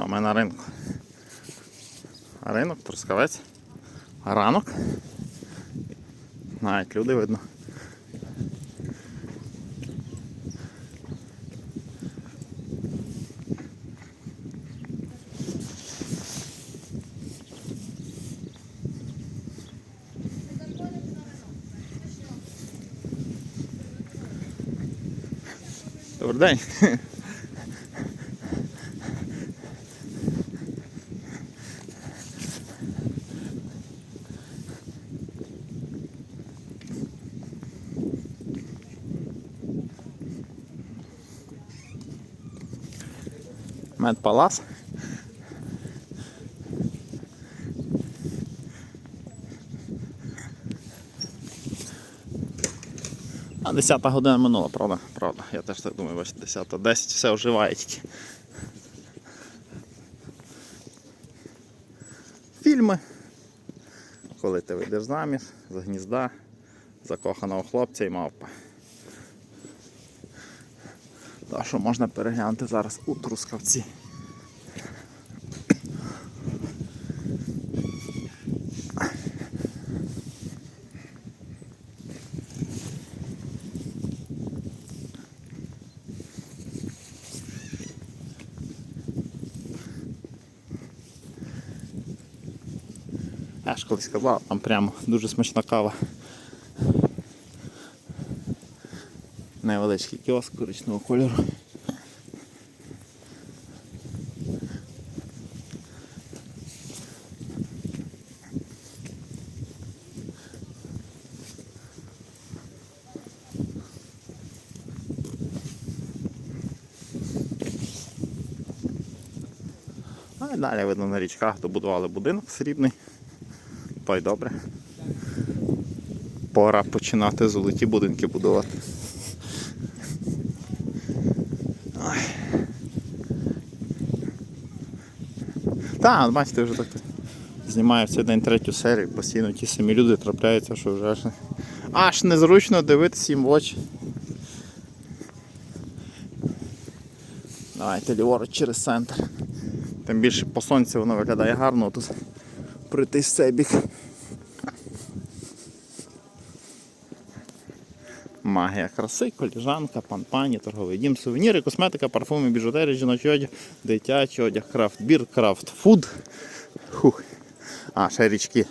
Що ми на ринку? Ринок, трускавець. Ранок. Навіть люди видно. Добрий день. Медпалас. А 10 година минула, правда? Правда. Я теж так думаю, бачите, 10, 10 все оживає тільки. Фільми. Коли ти вийдеш заміж, з гнізда, закоханого хлопця і мавпа. Та що можна переглянути зараз у Трускавці. Я ж колись казав, там прямо дуже смачна кава. Невеличкий кіоск коричневого кольору. А далі видно на річках добудували будинок срібний. То добре. Пора починати золоті будинки будувати. Так, бачите, вже так знімаю цей день третю серію, постійно ті самі люди трапляються, що вже аж, аж незручно дивитися їм в очі. Давайте ліворуч через центр. Тим більше по сонцю воно виглядає гарно, тут пройти з цей бік. Магія краси, коліжанка, пан-пані, торговий дім, сувеніри, косметика, парфуми, біжутерія, жіночий одяг, дитячий одяг, крафт фуд. Хух. А, ще річки.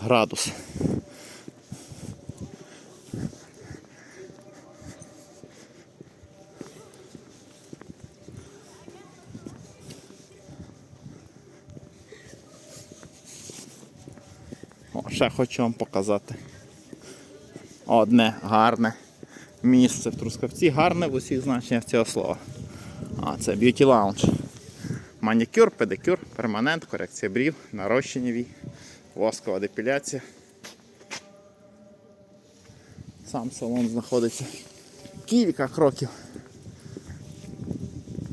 Градус. О, ще хочу вам показати. Одне гарне місце в Трускавці, гарне в усіх значеннях цього слова. А, це Beauty Lounge. Манікюр, педикюр, перманент, корекція брів, нарощення вій, воскова депіляція. Сам салон знаходиться кілька кроків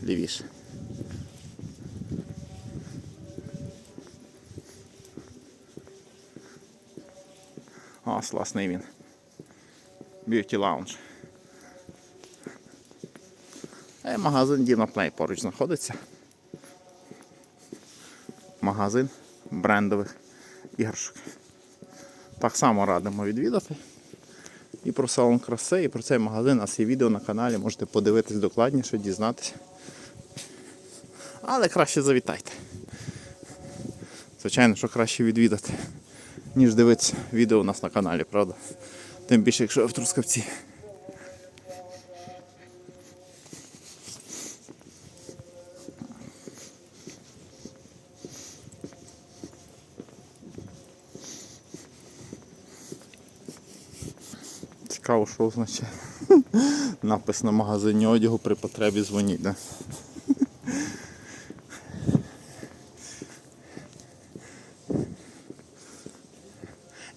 лівіше. Ось, власне, він. Beauty Lounge. Е, магазин Dinoplay поруч знаходиться. Магазин брендових іграшок. Так само радимо відвідати. І про салон краси, і про цей магазин. У нас є відео на каналі, можете подивитись докладніше, дізнатися. Але краще завітайте. Звичайно, що краще відвідати, ніж дивитися відео у нас на каналі, правда? Тим більше, якщо в Трускавці. Цікаво, що означає. Напис на магазині одягу при потребі дзвоніть. Да?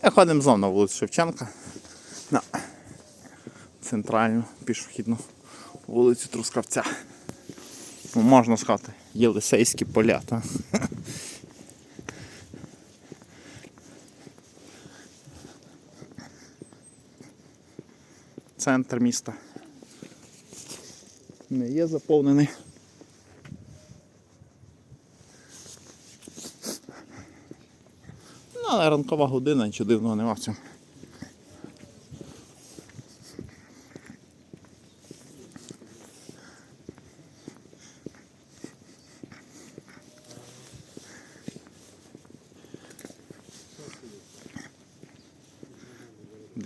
Ходимо знову на вулицю Шевченка центральну пішохідну вулицю Трускавця. Ну, Можна сказати, Єлисейські поля. Та? Центр міста не є заповнений. Ну, але ранкова година, нічого дивного нема в цьому.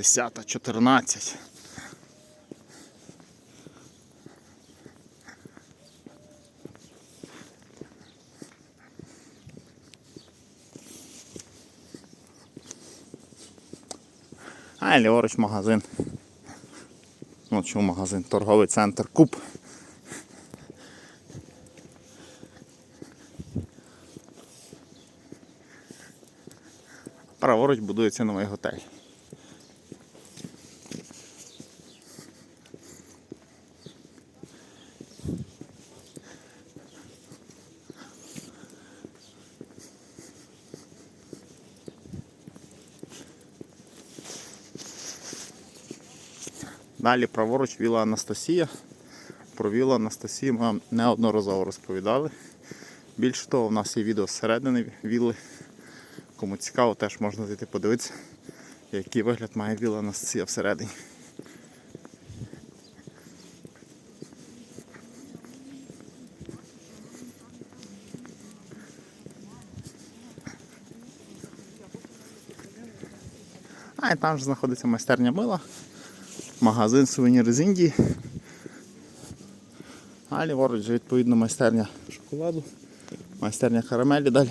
Десята, чотирнадцять. А ліворуч магазин. Ну, чому магазин? Торговий центр Куб. Праворуч будується новий готель. Далі праворуч віла Анастасія. Про вілу Анастасію ми вам неодноразово розповідали. Більше того, у нас є відео зсередини вілли. Кому цікаво, теж можна зайти подивитися, який вигляд має віла Анастасія всередині. А і там ж знаходиться майстерня мила, магазин сувенір з Індії. А ліворуч же відповідно майстерня шоколаду, майстерня карамелі далі.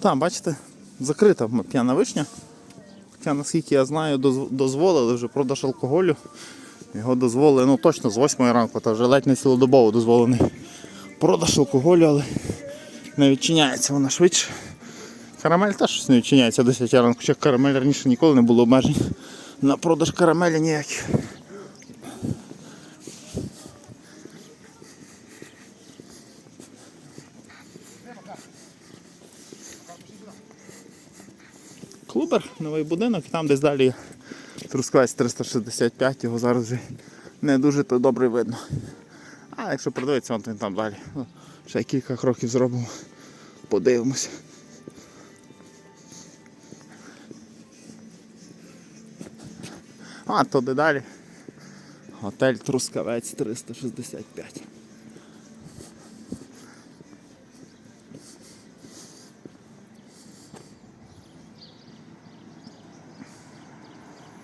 Там, бачите, закрита п'яна вишня. Хоча, наскільки я знаю, дозволили вже продаж алкоголю. Його дозволили, ну точно з 8 ранку, та вже ледь не цілодобово дозволений продаж алкоголю, але не відчиняється вона швидше. Карамель теж щось не відчиняється 10 ранку, хоча карамель раніше ніколи не було обмежень на продаж карамелі ніяких. Клубер, новий будинок, там десь далі Трускавець 365, його зараз вже не дуже то добре видно. А якщо продивитися, от він там далі. Ну, Ще кілька кроків зробимо, подивимося. А, то де далі. Готель Трускавець 365.